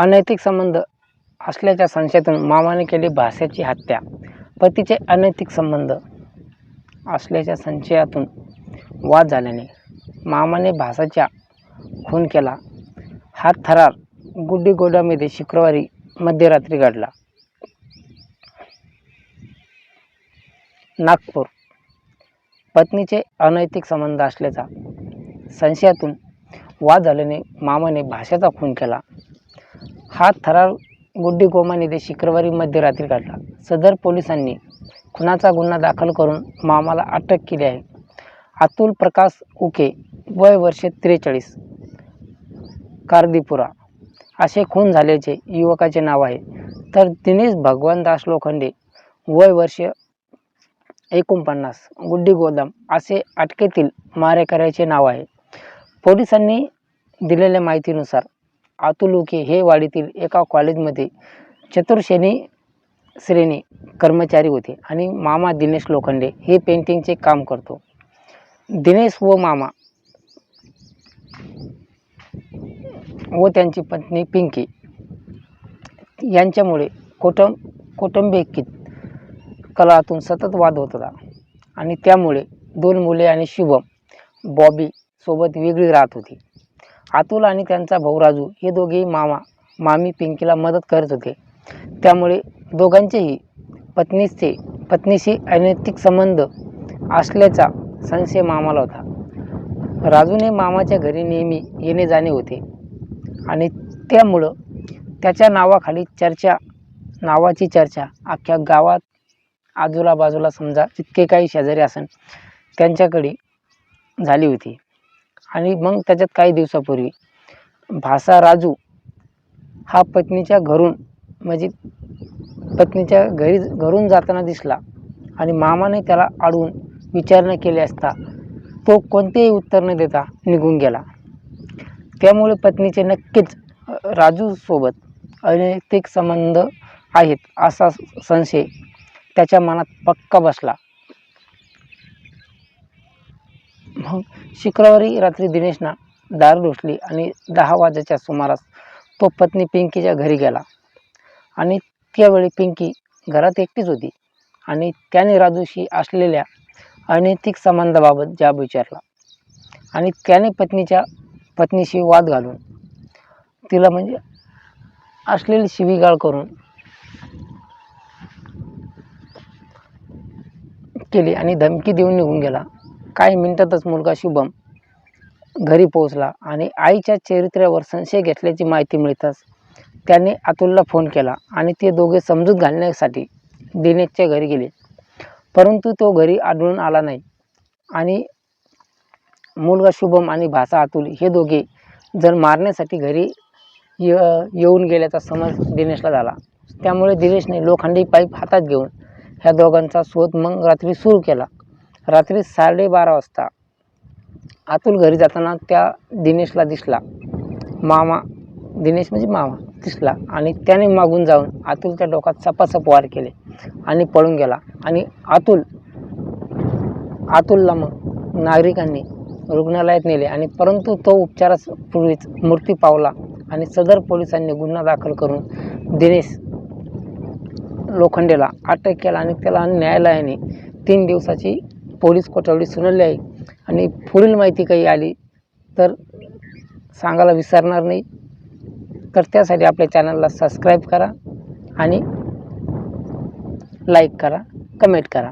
अनैतिक संबंध असल्याच्या संशयातून मामाने केली भास्याची हत्या. पतीचे अनैतिक संबंध असल्याच्या संशयातून वाद झाल्याने मामाने भासाच्या खून केला. हा थरार गुड्डीगोडामध्ये शुक्रवारी मध्यरात्री घडला. नागपूर. पत्नीचे अनैतिक संबंध असल्याचा संशयातून वाद झाल्याने मामाने भाषेचा खून केला. हा थरार गुड्डी येथे शुक्रवारी मध्यरात्री काढला. सदर पोलिसांनी खुनाचा गुन्हा दाखल करून मामाला अटक केली आहे. अतुल प्रकाश उके वय वर्ष त्रेचाळीस कार्दीपुरा. असे खून झाल्याचे युवकाचे नाव आहे. तर दिनेश भगवानदास लोखंडे वय वर्ष एकोणपन्नास गुड्डी गोदाम असे अटकेतील मारेकऱ्याचे नाव आहे. पोलिसांनी दिलेल्या माहितीनुसार आतुलुके हे वाडीतील एका कॉलेजमध्ये चतुर्श्रेणी श्रेणी कर्मचारी होते आणि मामा दिनेश लोखंडे हे पेंटिंगचे काम करतो. दिनेश व मामा व त्यांची पत्नी पिंकी यांच्यामुळे कुटुंब कौटुंबिक कलातून सतत वाद होत होता आणि त्यामुळे दोन मुले आणि शुभम बॉबी सोबत वेगळी राहत होती. अतुल आणि त्यांचा भाऊ राजू हे दोघेही मामा मामी पिंकीला मदत करत होते. त्यामुळे दोघांचेही पत्नीचे पत्नीशी अनैतिक संबंध असल्याचा संशय मामाला होता. राजूने मामाच्या घरी नेहमी येणे जाणे होते आणि त्यामुळं त्याच्या नावाखाली चर्चा नावाची चर्चा अख्ख्या गावात आजूला बाजूला समजा जितके काही शेजारी असन त्यांच्याकडे झाली होती. आणि मग त्याच्यात काही दिवसापूर्वी भासा राजू हा पत्नीच्या घरून म्हणजे पत्नीच्या घरी घरून जाताना दिसला आणि मामाने त्याला अडवून विचारणा केली असता तो कोणतेही उत्तर न देता निघून गेला. त्यामुळे पत्नीचे नक्कीच राजूसोबत अनैतिक संबंध आहेत असा संशय त्याच्या मनात पक्का बसला. मग शुक्रवारी रात्री दिनेशना दार ढोसली आणि दहा वाजेच्या सुमारास तो पत्नी पिंकीच्या घरी गेला. आणि त्यावेळी पिंकी घरात एकटीच होती आणि त्याने राजूशी असलेल्या अनैतिक संबंधाबाबत जाब विचारला. आणि त्याने पत्नीच्या पत्नीशी वाद घालून तिला म्हणजे असलेली शिवीगाळ करून केली आणि धमकी देऊन निघून गेला. काही मिनिटातच मुलगा शुभम घरी पोहोचला आणि आईच्या चरित्र्यावर संशय घेतल्याची माहिती मिळताच त्याने अतुलला फोन केला आणि ते दोघे समजूत घालण्यासाठी दिनेशच्या घरी गेले. परंतु तो घरी आढळून आला नाही आणि मुलगा शुभम आणि भासा अतुल हे दोघे जर मारण्यासाठी घरी य येऊन गेल्याचा समज दिनेशला झाला. त्यामुळे दिनेशने लोखंडी पाईप हातात घेऊन ह्या दोघांचा शोध मग रात्री सुरू केला. रात्री साडेबारा वाजता अतुल घरी जाताना त्या दिनेशला दिसला. मामा दिनेश म्हणजे मामा दिसला आणि त्याने मागून जाऊन अतुलच्या डोक्यात चपाचप वार केले आणि पळून गेला. आणि अतुल अतुलला मग नागरिकांनी रुग्णालयात नेले आणि परंतु तो उपचारापूर्वीच मृत्यू पावला आणि सदर पोलिसांनी गुन्हा दाखल करून दिनेश लोखंडेला अटक केला आणि त्याला न्यायालयाने तीन दिवसाची पोलीस कोठडी सुनावली आहे आणि पुढील माहिती काही आली तर सांगायला विसरणार नाही. तर त्यासाठी आपल्या चॅनलला सबस्क्राईब करा आणि लाईक करा कमेंट करा.